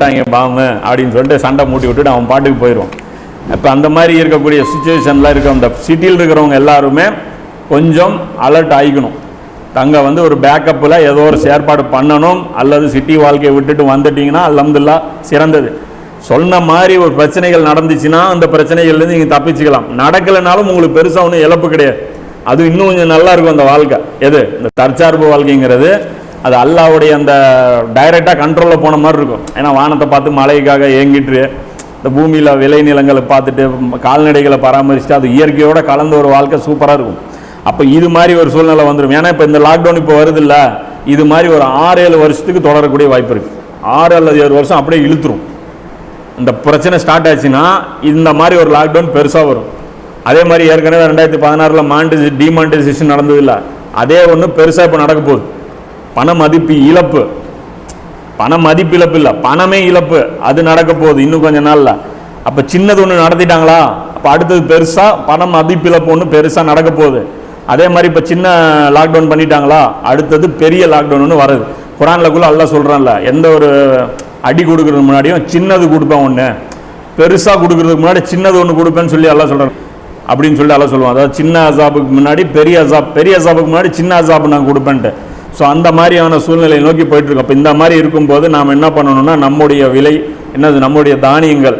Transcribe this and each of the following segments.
விட்டாங்க பாமு அப்படின்னு சொல்லிட்டு சண்டை மூட்டி விட்டுட்டு அவன் பாட்டுக்கு போயிடுவான். இப்போ அந்த மாதிரி இருக்கக்கூடிய சுச்சுவேஷனில் இருக்க அந்த சிட்டியில் இருக்கிறவங்க எல்லாருமே கொஞ்சம் அலர்ட் ஆகிக்கணும் தங்க வந்து ஒரு பேக்கப்பில் ஏதோ ஒரு செயற்பாடு பண்ணணும் அல்லது சிட்டி வாழ்க்கையை விட்டுட்டு வந்துட்டிங்கன்னா அல்ஹம்துலில்லா சிறந்தது. சொன்ன மாதிரி ஒரு பிரச்சனைகள் நடந்துச்சுன்னா அந்த பிரச்சனைகள்லேருந்து நீங்கள் தப்பிச்சுக்கலாம். நடக்கலைனாலும் உங்களுக்கு பெருசாக ஒன்றும் இழப்பு கிடையாது. அது இன்னும் கொஞ்சம் நல்லா இருக்கும் அந்த வாழ்க்கை. எது? இந்த தற்சார்பு வாழ்க்கைங்கிறது அது அல்லாவுடைய அந்த டைரெக்டாக கண்ட்ரோலில் போன மாதிரி இருக்கும். ஏன்னா வானத்தை பார்த்து மழைக்காக ஏங்கிட்டு இந்த பூமியில் விளைநிலங்களை பார்த்துட்டு கால்நடைகளை பராமரிச்சுட்டு அது இயற்கையோடு கலந்து ஒரு வாழ்க்கை சூப்பராக இருக்கும். அப்போ இது மாதிரி ஒரு சூழ்நிலை வந்துடும் ஏன்னா இப்போ இந்த லாக்டவுன் இப்போ வருது இல்லை இது மாதிரி ஒரு ஆறு ஏழு வருஷத்துக்கு தொடரக்கூடிய வாய்ப்பு இருக்குது ஆறு அல்லது ஏழு வருஷம் அப்படியே இழுத்துரும். இந்த பிரச்சனை ஸ்டார்ட் ஆச்சுன்னா இந்த மாதிரி ஒரு லாக்டவுன் பெருசாக வரும். அதே மாதிரி ஏற்கனவே ரெண்டாயிரத்தி பதினாறில் மானிட்டை டிமானிட்டைசேஷன் நடந்தது இல்லை. அதே ஒன்று பெருசாக இப்போ நடக்க போகுது. பண மதிப்பு இழப்பு. பண மதிப்பு இழப்பு இல்லை பணமே இழப்பு. அது நடக்க போகுது இன்னும் கொஞ்ச நாளில். அப்போ சின்னது ஒன்று நடத்திட்டாங்களா? அப்போ அடுத்தது பெருசாக பண மதிப்பு இழப்பு ஒன்று பெருசாக நடக்க போகுது. அதே மாதிரி இப்போ சின்ன லாக்டவுன் பண்ணிட்டாங்களா? அடுத்தது பெரிய லாக்டவுன் ஒன்று வருது. குரான்லக்குள்ளே எல்லாம் சொல்கிறான்ல எந்த ஒரு அடி கொடுக்குறதுக்கு முன்னாடியும் சின்னது கொடுப்பேன் ஒன்று பெருசாக கொடுக்குறதுக்கு முன்னாடி சின்னது ஒன்று கொடுப்பேன்னு சொல்லி எல்லாம் சொல்கிறேன் அப்படின்னு சொல்லி எல்லாம் சொல்லுவான். அதாவது சின்ன அசாபுக்கு முன்னாடி பெரிய அசாப் பெரிய அசாபுக்கு முன்னாடி சின்ன அசாப் நான் கொடுப்பேன்ட்டு. ஸோ அந்த மாதிரியான சூழ்நிலையை நோக்கி போயிட்டுருக்கோம். இப்போ இந்த மாதிரி இருக்கும்போது நாம் என்ன பண்ணணும்னா நம்முடைய விலை என்னது நம்முடைய தானியங்கள்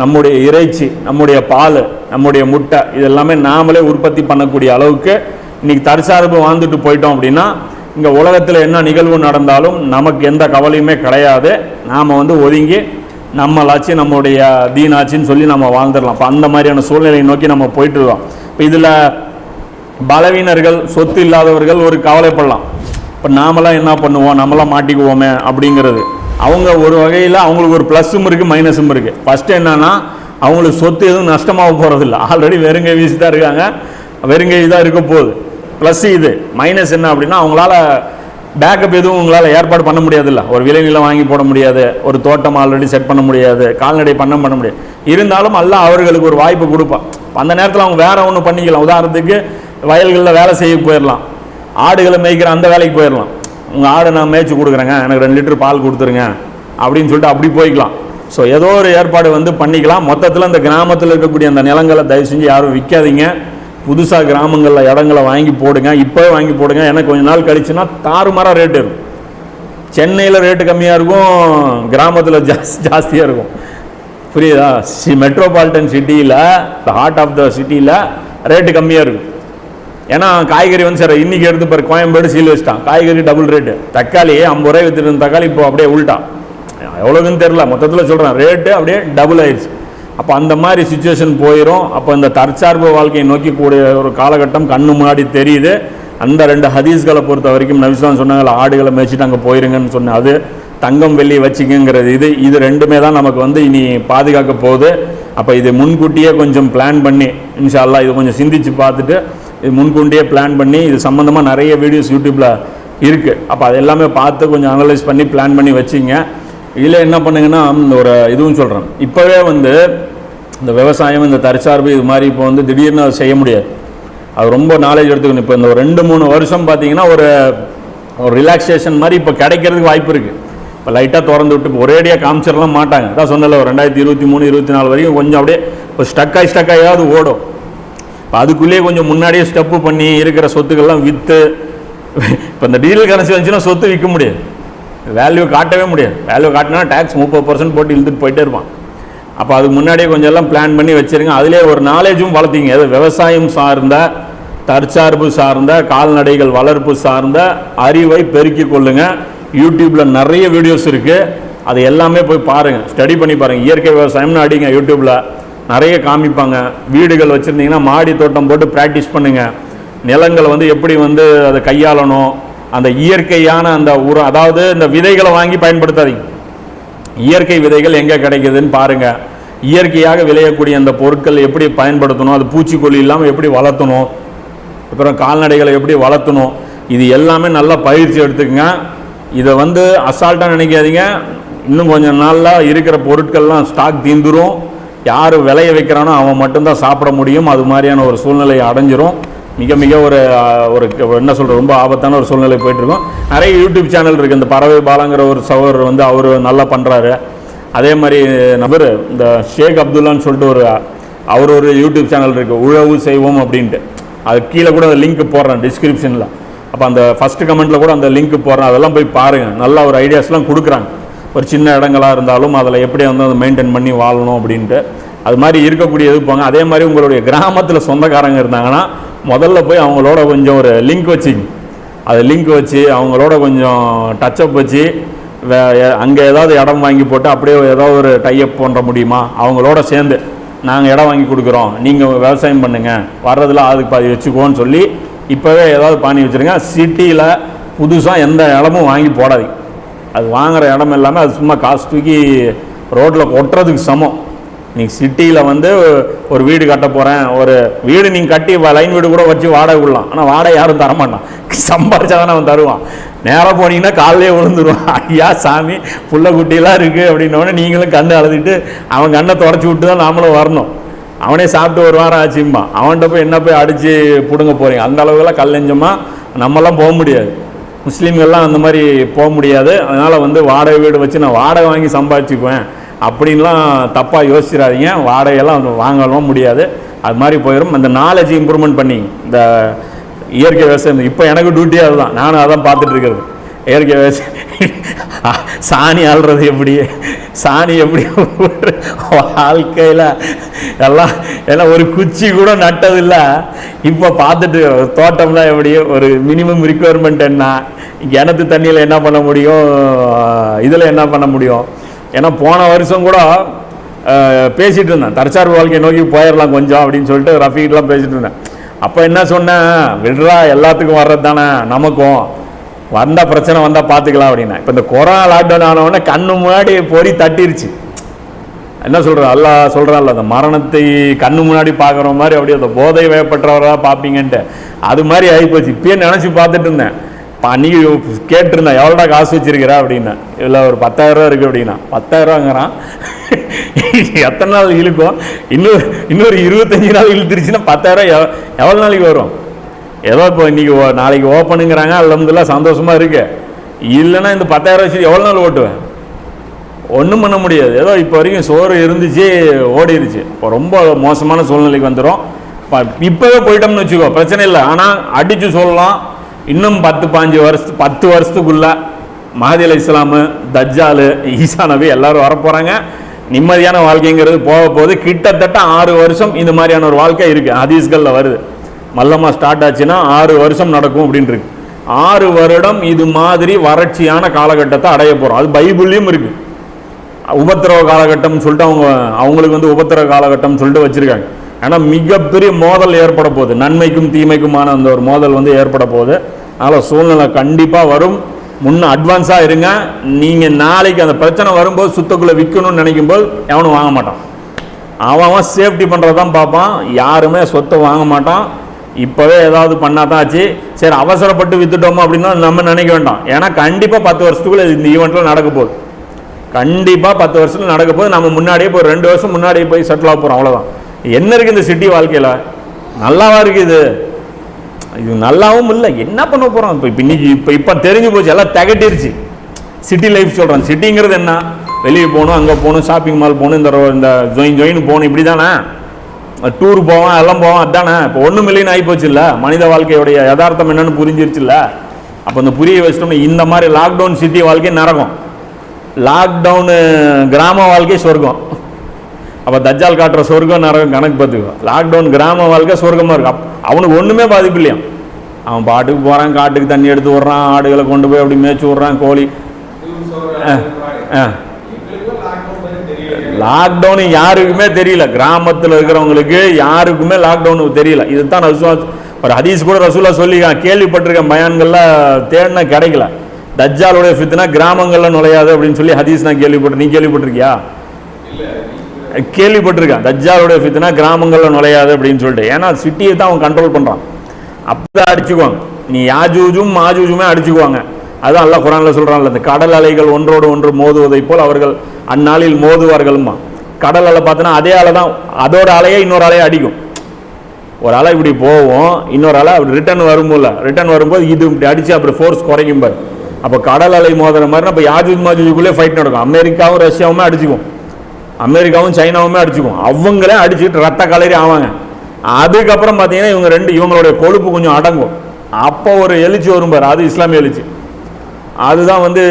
நம்முடைய இறைச்சி நம்முடைய பால் நம்முடைய முட்டை இது எல்லாமே நாமளே உற்பத்தி பண்ணக்கூடிய அளவுக்கு இன்றைக்கி தற்சார்பு வாழ்ந்துட்டு போயிட்டோம் அப்படின்னா இங்கே உலகத்தில் என்ன நிகழ்வு நடந்தாலும் நமக்கு எந்த கவலையுமே கிடையாது. நாம் வந்து ஒதுங்கி நம்மளாச்சு நம்முடைய தீனாச்சின்னு சொல்லி நம்ம வாழ்ந்துடலாம். இப்போ அந்த மாதிரியான சூழ்நிலையை நோக்கி நம்ம போயிட்டுருக்கோம். இப்போ இதில் பலவீனர்கள் சொத்து இல்லாதவர்கள் ஒரு கவலைப்படலாம். இப்போ நாமெல்லாம் என்ன பண்ணுவோம்? நம்மளாம் மாட்டிக்குவோமே அப்படிங்கிறது. அவங்க ஒரு வகையில் அவங்களுக்கு ஒரு ப்ளஸ்ஸும் இருக்குது மைனஸும் இருக்குது ஃபஸ்ட்டு என்னென்னா அவங்களுக்கு சொத்து எதுவும் நஷ்டமாக போகிறதில்ல ஆல்ரெடி வெறுங்கை வீசி தான் இருக்காங்க. வெறுங்கை தான் இருக்க போகுது. ப்ளஸ் இது மைனஸ் என்ன அப்படின்னா அவங்களால பேக்கப் எதுவும் உங்களால் ஏற்பாடு பண்ண முடியாதுல்ல. ஒரு விளைநிலம் வாங்கி போட முடியாது. ஒரு தோட்டம் ஆல்ரெடி செட் பண்ண முடியாது. கால்நடை பண்ண பண்ண முடியாது. இருந்தாலும் அல்ல அவர்களுக்கு ஒரு வாய்ப்பு கொடுப்பான். அந்த நேரத்தில் அவங்க வேற ஒன்று பண்ணிக்கலாம். உதாரணத்துக்கு வயல்களில் வேலை செய்ய போயிடலாம் ஆடுகளை மேய்க்கிற அந்த வேலைக்கு போயிடலாம். உங்கள் ஆடை நான் மேய்ச்சி கொடுக்குறேங்க எனக்கு ரெண்டு லிட்டர் பால் கொடுத்துருங்க அப்படின்னு சொல்லிட்டு அப்படி போய்க்கலாம். ஸோ ஏதோ ஒரு ஏற்பாடு வந்து பண்ணிக்கலாம். மொத்தத்தில் இந்த கிராமத்தில் இருக்கக்கூடிய அந்த நிலங்களை தயவு செஞ்சு யாரும் விற்காதீங்க புதுசாக கிராமங்களில் இடங்களை வாங்கி போடுங்க. இப்போவே வாங்கி போடுங்க. ஏன்னா கொஞ்ச நாள் கழிச்சுன்னா தாறுமாறாக ரேட்டு இருக்கும் சென்னையில் ரேட்டு கம்மியாக இருக்கும். கிராமத்தில் ஜாஸ் ஜாஸ்தியாக இருக்கும். புரியுதா? சி மெட்ரோபாலிட்டன் சிட்டியில் த ஹார்ட் ஆஃப் த சிட்டியில் ரேட்டு கம்மியாக இருக்கும். ஏன்னா காய்கறி வந்து சார் இன்னைக்கு எடுத்து பாரு கோயம்பேடு சீல் வச்சுட்டான். காய்கறி டபுள் ரேட்டு தக்காளி ஐம்பது ரூபாய் வித்துட்டு இருந்த தக்காளி இப்போ அப்படியே உள்ட்டான் எவ்வளோக்குன்னு தெரில மொத்தத்தில் சொல்கிறேன் ரேட்டு அப்படியே டபுள் ஆயிடுச்சு. அப்போ அந்த மாதிரி சுச்சுவேஷன் போயிடும் அப்போ இந்த தற்சார்பு வாழ்க்கையை நோக்கி கூடிய ஒரு காலகட்டம் கண்ணு முன்னாடி தெரியுது. அந்த ரெண்டு ஹதீஸ்களை பொறுத்த வரைக்கும் நபிஸ்லாம் சொன்னாங்கல்ல ஆடுகளை மேய்ச்சிட்டு அங்கே போயிருங்கன்னு சொன்னேன் அது தங்கம் வெள்ளி வச்சுக்கங்கிறது இது. இது ரெண்டுமே தான் நமக்கு வந்து இனி பாதுகாக்க போகுது. அப்போ இது முன்கூட்டியே கொஞ்சம் பிளான் பண்ணி இன்ஷா இது கொஞ்சம் சிந்திச்சு பார்த்துட்டு இது முன்கூண்டியே பிளான் பண்ணி இது சம்மந்தமாக நிறைய வீடியோஸ் யூடியூப்பில் இருக்குது அப்போ அது எல்லாமே பார்த்து கொஞ்சம் அனலைஸ் பண்ணி பிளான் பண்ணி வச்சிங்க. இதில் என்ன பண்ணுங்கன்னா இந்த ஒரு இதுவும் சொல்கிறேன் இப்போவே வந்து இந்த விவசாயம் இந்த தற்சார்பு இது மாதிரி இப்போ வந்து திடீர்னு அதை செய்ய முடியாது. அது ரொம்ப நாலேஜ் எடுத்துக்கணும். இப்போ இந்த ஒரு ரெண்டு மூணு வருஷம் பார்த்தீங்கன்னா ஒரு ஒரு ரிலாக்ஸேஷன் மாதிரி இப்போ கிடைக்கிறதுக்கு வாய்ப்பு இருக்குது இப்போ லைட்டாக திறந்து விட்டு இப்போ ஒரேடியாக காமிச்சிடலாம் மாட்டாங்க. அதான் சொன்னல ஒரு ரெண்டாயிரத்தி இருபத்தி மூணு இருபத்தி நாலு வரைக்கும் கொஞ்சம் அப்படியே இப்போ ஸ்டக்காகி ஸ்டக்காயாவது ஓடும். அதுக்குள்ளேயே கொஞ்சம் முன்னாடியே ஸ்டெப்பு பண்ணி இருக்கிற சொத்துக்கள்லாம் விற்று இப்போ இந்த டிஜிட்டல் கரன்சி வந்துச்சுன்னா சொத்து விற்க முடியாது. வேல்யூ காட்டவே முடியாது. வேல்யூ காட்டினா டேக்ஸ் முப்பது பர்சன்ட் போட்டு இழுத்துட்டு போயிட்டே இருப்பான். அப்போ அதுக்கு முன்னாடியே கொஞ்சம் எல்லாம் பிளான் பண்ணி வச்சிருங்க. அதிலே ஒரு நாலேஜும் வளர்த்திங்க. அது விவசாயம் சார்ந்த தற்சார்பு சார்ந்த கால்நடைகள் வளர்ப்பு சார்ந்த அறிவை பெருக்கிக் கொள்ளுங்கள் யூடியூப்பில் நிறைய வீடியோஸ் இருக்குது அது எல்லாமே போய் பாருங்கள் ஸ்டடி பண்ணி பாருங்கள் இயற்கை விவசாயம்னு அடிங்க யூடியூப்பில் நிறைய காமிப்பாங்க. வீடுகள் வச்சுருந்தீங்கன்னா மாடி தோட்டம் போட்டு ப்ராக்டிஸ் பண்ணுங்கள் நிலங்களை வந்து எப்படி வந்து அதை கையாளணும். அந்த இயற்கையான அந்த உரம் அதாவது இந்த விதைகளை வாங்கி பயன்படுத்தாதீங்க. இயற்கை விதைகள் எங்கே கிடைக்குதுன்னு பாருங்கள் இயற்கையாக விளையக்கூடிய அந்த பொருட்கள் எப்படி பயன்படுத்தணும் அது பூச்சிக்கொல்லி இல்லாமல் எப்படி வளர்த்தணும் அப்புறம் கால்நடைகளை எப்படி வளர்த்தணும் இது எல்லாமே நல்லா பயிற்சி எடுத்துக்கங்க. இதை வந்து அசால்ட்டாக நினைக்காதீங்க. இன்னும் கொஞ்சம் நாளில் இருக்கிற பொருட்கள்லாம் ஸ்டாக் தீந்துரும். யார் விளைய வைக்கிறானோ அவன் மட்டும்தான் சாப்பிட முடியும். அது மாதிரியான ஒரு சூழ்நிலை அடைஞ்சிரும். மிக மிக ஒரு ஒரு என்ன சொல்கிற ரொம்ப ஆபத்தான ஒரு சூழ்நிலை போயிட்டுருக்கோம். நிறைய யூடியூப் சேனல் இருக்குது இந்த பறவை பாலங்கிற ஒரு சகோதரர் வந்து அவர் நல்லா பண்ணுறாரு அதே மாதிரி நபர் இந்த ஷேக் அப்துல்லான்னு சொல்லிட்டு ஒரு அவர் ஒரு யூடியூப் சேனல் இருக்குது உழவு செய்வோம் அப்படின்ட்டு. அது கீழே கூட அந்த லிங்க் போடுறேன் டிஸ்கிரிப்ஷனில் அப்போ அந்த ஃபஸ்ட்டு கமெண்ட்டில் கூட அந்த லிங்க் போடுறேன். அதெல்லாம் போய் பாருங்கள் நல்ல ஒரு ஐடியாஸ்லாம் கொடுக்குறாங்க. ஒரு சின்ன இடங்களாக இருந்தாலும் அதில் எப்படி வந்து அதை மெயின்டைன் பண்ணி வாழணும் அப்படின்ட்டு. அது மாதிரி இருக்கக்கூடியது போங்க அதே மாதிரி உங்களுடைய கிராமத்தில் சொந்தக்காரங்க இருந்தாங்கன்னா முதல்ல போய் அவங்களோட கொஞ்சம் ஒரு லிங்க் வச்சுங்க அது லிங்க் வச்சு அவங்களோட கொஞ்சம் டச்சப் வச்சு அங்கே ஏதாவது இடம் வாங்கி போட்டு அப்படியே ஏதாவது ஒரு டைப் பண்ணுற முடியுமா? அவங்களோட சேர்ந்து நாங்கள் இடம் வாங்கி கொடுக்குறோம் நீங்கள் விவசாயம் பண்ணுங்கள் வர்றதில் அதுக்கு பாதி வச்சுக்கோன்னு சொல்லி இப்போவே ஏதாவது பாணி வச்சுருங்க. சிட்டியில் புதுசாக எந்த இடமும் வாங்கி போடாதீங்க. அது வாங்குற இடம் எல்லாமே அது சும்மா காசு தூக்கி ரோட்டில் கொட்டுறதுக்கு சமம். நீங்கள் சிட்டியில் வந்து ஒரு வீடு கட்ட போகிறேன் ஒரு வீடு நீங்கள் கட்டி லைன் வீடு கூட வச்சு வாடகை விடலாம். ஆனால் வாடகை யாரும் தரமாட்டான் சம்பாரிச்சா தானே அவன் தருவான். நேராக போனீங்கன்னா காலையே விழுந்துருவான். ஐயா சாமி புள்ள குட்டியெல்லாம் இருக்குது அப்படின்னோடனே நீங்களும் கண்ணு அழுதுட்டு அவன் கண்ணை தொடச்சி விட்டு தான் நாமளும் வரணும். அவனே சாப்பிட்டு ஒரு வாரம் ஆச்சும்மா அவன்கிட்ட போய் என்ன போய் அடித்து பிடுங்க போகிறீங்க அந்த அளவுக்குலாம் கல்லெஞ்சமாக நம்மலாம் போக முடியாது. முஸ்லீம்கள்லாம் அந்த மாதிரி போக முடியாது. அதனால் வந்து வாடகை வீடு வச்சு நான் வாடகை வாங்கி சம்பாதிச்சுக்குவேன். அப்படின்லாம் தப்பாக யோசிச்சிடாதீங்க. வாடகையெல்லாம் வாங்கலாம் முடியாது. அது மாதிரி போயிடும் அந்த நாலேஜ் இம்ப்ரூவ்மெண்ட் பண்ணி இந்த இயற்கை விவசாயம். இப்போ எனக்கு டியூட்டி அதுதான். நானும் அதான் பார்த்துட்டு இருக்கிறது. இயற்கை சாணி ஆள்றது எப்படி? சாணி எப்படி? வாழ்க்கையில் எல்லாம் எல்லாம் ஒரு குச்சி கூட நட்டதில்லை. இப்போ பார்த்துட்டு தோட்டம்லாம் எப்படி? ஒரு மினிமம் ரிக்குவயர்மெண்ட் என்ன? கிணத்து தண்ணியில் என்ன பண்ண முடியும்? இதில் என்ன பண்ண முடியும்? ஏன்னா போன வருஷம் கூட பேசிகிட்டு இருந்தேன். தற்சார்பு வாழ்க்கையை நோக்கி போயிடலாம் கொஞ்சம் அப்படின்னு சொல்லிட்டு ரஃபீக்லாம் பேசிகிட்டு இருந்தேன். அப்போ என்ன சொன்னேன்? விடுறா எல்லாத்துக்கும் வர்றது தானே நமக்கும். வந்த பிரச்சனை வந்தால் பார்த்துக்கலாம் அப்படின்னா. இப்போ இந்த கொரோனா லாக்டவுன் ஆனவுடனே கண்ணு முன்னாடி பொறி தட்டிருச்சு. என்ன சொல்கிற அல்லா சொல்கிறான்ல அந்த மரணத்தை கண்ணு முன்னாடி பார்க்குற மாதிரி அப்படியே அந்த போதை வயப்பட்டவராக பார்ப்பீங்கன்ட்டு அது மாதிரி ஆகிப்போச்சு இப்பயே நினச்சி பார்த்துட்டு இருந்தேன். பா நீ கேட்டிருந்தேன் எவ்வளோடா காசு வச்சிருக்கிறா? அப்படின்னா. இதில் ஒரு பத்தாயிரம் ரூபா இருக்குது அப்படின்னா. பத்தாயிரரூவாங்கிறான் எத்தனை நாள் இழுக்கும்? இன்னொரு இன்னொரு இருபத்தஞ்சி நாள் இழுத்துருச்சுன்னா பத்தாயிரம் எவ்வளோ நாளைக்கு வரும்? ஏதோ இப்போ இன்னைக்கு ஓ- நாளைக்கு ஓப்பனுங்கிறாங்க அலமதுல்லா சந்தோஷமாக இருக்கு. இல்லைன்னா இந்த பத்தாயிரம் வச்சு எவ்வளோ நாள் ஓட்டுவேன்? ஒன்றும் பண்ண முடியாது. ஏதோ இப்போ வரைக்கும் சோறு இருந்துச்சு ஓடிடுச்சு இப்போ ரொம்ப மோசமான சூழ்நிலைக்கு வந்துடும் இப்போவே போயிட்டோம்னு வச்சுக்கோ பிரச்சனை இல்லை. ஆனால் அடித்து சொல்லலாம் இன்னும் பத்து பாஞ்சு வருஷத்து பத்து வருஷத்துக்குள்ளே மஹதி அலி இஸ்லாமு தஜ்ஜாலு ஈசா நபி எல்லாரும் வரப்போகிறாங்க நிம்மதியான வாழ்க்கைங்கிறது போக போகுது. கிட்டத்தட்ட ஆறு வருஷம் இந்த மாதிரியான ஒரு வாழ்க்கை இருக்குது ஹதீஸ்களில் வருது. மல்லமாக ஸ்டார்ட் ஆச்சுன்னா ஆறு வருஷம் நடக்கும் அப்படின்ட்டு இருக்கு ஆறு வருடம் இது மாதிரி வறட்சியான காலகட்டத்தை அடைய போகிறோம் அது பைபிள்லையும் இருக்குது உபத்திரவ காலகட்டம்னு சொல்லிட்டு அவங்க அவங்களுக்கு வந்து உபத்திரவ காலகட்டம்னு சொல்லிட்டு வச்சுருக்காங்க. ஏன்னா மிகப்பெரிய மோதல் ஏற்பட போகுது. நன்மைக்கும் தீமைக்குமான அந்த ஒரு மோதல் வந்து ஏற்பட போகுது. அதனால் சூழ்நிலை கண்டிப்பாக வரும். முன்ன அட்வான்ஸாக இருங்க. நீங்கள் நாளைக்கு அந்த பிரச்சனை வரும்போது சுத்தக்குள்ளே விற்கணும்னு நினைக்கும் போது எவனும் வாங்க மாட்டான். அவன் அவன் சேஃப்டி பண்ணுறது தான் பார்ப்பான். யாருமே சொத்தை வாங்க மாட்டான். இப்போவே ஏதாவது பண்ணால் தான் ஆச்சு சரி அவசரப்பட்டு வித்துட்டோமோ அப்படின்னா நம்ம நினைக்க வேண்டாம். ஏன்னா கண்டிப்பாக பத்து வருஷத்துக்குள்ளே இந்த ஈவெண்ட்டில் நடக்க போகுது. கண்டிப்பாக பத்து வருஷத்தில் நடக்க போது நம்ம முன்னாடியே போய் ரெண்டு வருஷம் முன்னாடியே போய் செட்டில் ஆக போகிறோம் அவ்வளோதான் என்ன இருக்குது இந்த சிட்டி வாழ்க்கையில்? நல்லாவா இருக்குது இது? நல்லாவும் இல்லை. என்ன பண்ண போகிறோம் இப்போ இப்போ இன்னைக்கு இப்போ இப்போ தெரிஞ்சு போச்சு. எல்லாம் திகட்டிருச்சு. சிட்டி லைஃப் சொல்கிறேன் சிட்டிங்கிறது என்ன? வெளியே போகணும் அங்கே போகணும் ஷாப்பிங் மால் போகணும் இந்த இந்த ஜொயின் ஜொயின் போகணும். இப்படி தானே டூர் போவோம் எல்லாம் போவோம் அதானே? இப்போ ஒன்றும் இல்லைன்னு ஆகி போச்சு இல்லை மனித வாழ்க்கையுடைய யதார்த்தம் என்னன்னு புரிஞ்சிருச்சுல்ல? அப்போ இந்த புரிய வச்சிட்டோம்னா இந்த மாதிரி லாக்டவுன் சிட்டி வாழ்க்கை நரகம். லாக்டவுனு கிராம வாழ்க்கை சொர்க்கம். அப்போ தஜ்ஜால் காட்டுற சொர்க்கம் நரகம் கணக்கு பார்த்துக்கோ. லாக்டவுன் கிராம வாழ்க்கை சொர்க்கமாக இருக்கும். அவனுக்கு ஒன்றுமே பாதிப்பு இல்லையா? அவன் பாட்டுக்கு போகிறான் காட்டுக்கு தண்ணி எடுத்து விட்றான் ஆடுகளை கொண்டு போய் அப்படி மேய்ச்சி விட்றான் கோழி. ஆ லாக்டவுன் யாருக்குமே தெரியல. கிராமத்தில் இருக்கிறவங்களுக்கு யாருக்குமே லாக்டவுன் தெரியல. இதுதான் ரசூலா ஒரு ஹதீஸ் கூட ரசூலா சொல்லிக்கான் கேள்விப்பட்டிருக்கேன் பயான்கள்ல தேடினா கிடைக்கல. தஜ்ஜாலுடைய ஃபித்னா கிராமங்களில் நுழையாது அப்படின்னு சொல்லி ஹதீஸ் நான் கேள்விப்பட்டேன் நீ கேள்விப்பட்டிருக்கியா? கேள்விப்பட்டிருக்கேன். தஜ்ஜாலுடைய ஃபித்னா கிராமங்களில் நுழையாது அப்படின்னு சொல்லிட்டு. ஏன்னா சிட்டியை தான் அவன் கண்ட்ரோல் பண்ணுறான் அப்போ அடிச்சுக்குவாங்க. நீ யாஜூஜும் மாஜூஜுமே அடிச்சுக்குவாங்க. அதுதான் அல்ல குராண்டில் சொல்கிறான்ல இந்த கடல் அலைகள் ஒன்றோடு ஒன்று மோதுவதைப் போல் அவர்கள் அந்நாளில் மோதுவார்கள்மா. கடல் அலை பார்த்தோன்னா அதே அலை தான் அதோட அலையே இன்னொரு அலையை அடிக்கும். ஒரு அலை இப்படி போகும் இன்னொரு அலை அப்படி ரிட்டர்ன் வரும்போல ரிட்டர்ன் வரும்போது இது இப்படி அடித்து அப்படி ஃபோர்ஸ் குறைக்கும் பாரு. அப்போ கடல் அலை மோதுற மாதிரி அப்போ யாஜூஜ் மாஜூஜுக்குள்ளே ஃபைட் நடக்கும். அமெரிக்காவும் ரஷ்யாவுமே அடிச்சுக்கும். அமெரிக்காவும் சைனாவுமே அடிச்சுக்கும். அவங்களே அடிச்சுக்கிட்டு ரத்த கலரி ஆவாங்க. அதுக்கப்புறம் பார்த்தீங்கன்னா இவங்க ரெண்டு இவங்களுடைய கொழுப்பு கொஞ்சம் அடங்கும். அப்போ ஒரு எழுச்சி வரும் பாரு. அது இஸ்லாமிய எழுச்சி. அதுதான் வந்து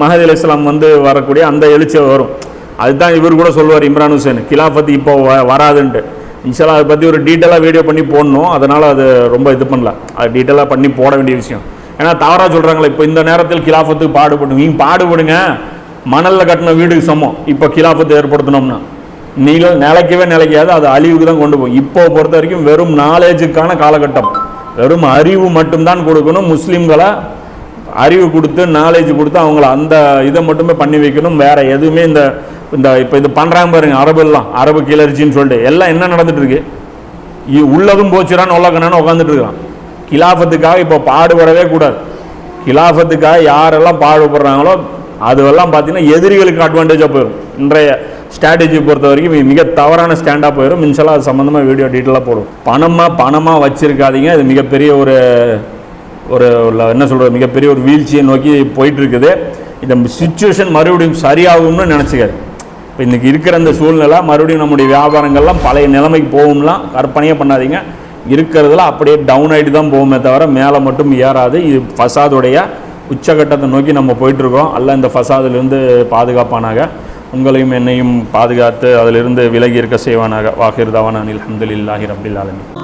மஹதி அலி இஸ்லாம் வந்து வரக்கூடிய அந்த எழுச்சி வரும். அதுதான் இவர் கூட சொல்லுவார் இம்ரான் ஹுசேன் கிலாஃபத் இப்போ வ- வராதுன்ட்டு. இன்ஷாலா அதை பற்றி ஒரு டீட்டெயிலாக வீடியோ பண்ணி போடணும். அதனால் அது ரொம்ப இது பண்ணல. அது டீட்டெயிலாக பண்ணி போட வேண்டிய விஷயம். ஏன்னா தவறாக சொல்கிறாங்களே இப்போ இந்த நேரத்தில் கிலாஃபத்துக்கு பாடுபடும் நீங்கள் பாடுபடுங்க. மணலில் கட்டின வீடுக்கு சமம். இப்போ கிலாஃபத்தை ஏற்படுத்தினோம்னா நீங்கள் நிலைக்கவே நிலைக்காது. அது அழிவுக்கு தான் கொண்டு போகும். இப்போ பொறுத்த வரைக்கும் வெறும் நாலேஜுக்கான காலகட்டம். வெறும் அறிவு மட்டும்தான் கொடுக்கணும். முஸ்லீம்களை அறிவு கொடுத்து நாலேஜ் கொடுத்து அவங்கள அந்த இதை மட்டுமே பண்ணி வைக்கணும். வேற எதுவுமே இந்த இந்த இப்போ இது பண்ணுறாங்க பாருங்க அரபு எல்லாம் அரபு கிளர்ச்சின்னு சொல்லிட்டு. எல்லாம் என்ன நடந்துட்டு இருக்கு? இ- உள்ளதும் போச்சுடான்னு உள்ளக்கண்ணான்னு உட்காந்துட்டு இருக்கான். கிலாஃபத்துக்காக இப்போ பாடுபடவே கூடாது. கிலாஃபத்துக்காக யாரெல்லாம் பாடுபடுறாங்களோ அதுவெல்லாம் பார்த்தீங்கன்னா எதிரிகளுக்கு அட்வான்டேஜாக போயிடும் இன்றைய ஸ்ட்ராட்டஜி பொறுத்த வரைக்கும் மிக தவறான ஸ்டாண்டாக போயிடும் மின்சலாக அது சம்மந்தமாக வீடியோ டீட்டெயிலாக போடும் பணமாக பணமாக வச்சுருக்காதீங்க. இது மிகப்பெரிய ஒரு ஒரு என்ன சொல்கிறது மிகப்பெரிய ஒரு வீழ்ச்சியை நோக்கி போயிட்டு இருக்குது இந்த சுச்சுவேஷன் மறுபடியும் சரியாகும்னு நினச்சிக்காரு. இப்போ இன்றைக்கி இருக்கிற அந்த சூழ்நிலை மறுபடியும் நம்முடைய வியாபாரங்கள்லாம் பழைய நிலைமைக்கு போகும்லாம் கற்பனையே பண்ணாதீங்க. இருக்கிறதுல அப்படியே டவுன் ஆகிட்டு தான் போகுமே தவிர மேலே மட்டும் ஏறாது. இது ஃபசாதுடைய உச்சகட்டத்தை நோக்கி நம்ம போயிட்டுருக்கோம். அல்ல இந்த ஃபசாதுலேருந்து பாதுகாப்பானாக. உங்களையும் என்னையும் பாதுகாத்து அதிலிருந்து விலகி இருக்க செய்வானாக. வாகிருதாவான அனில் அஹமதுல்லாஹி ரபில் ஆலமீன்.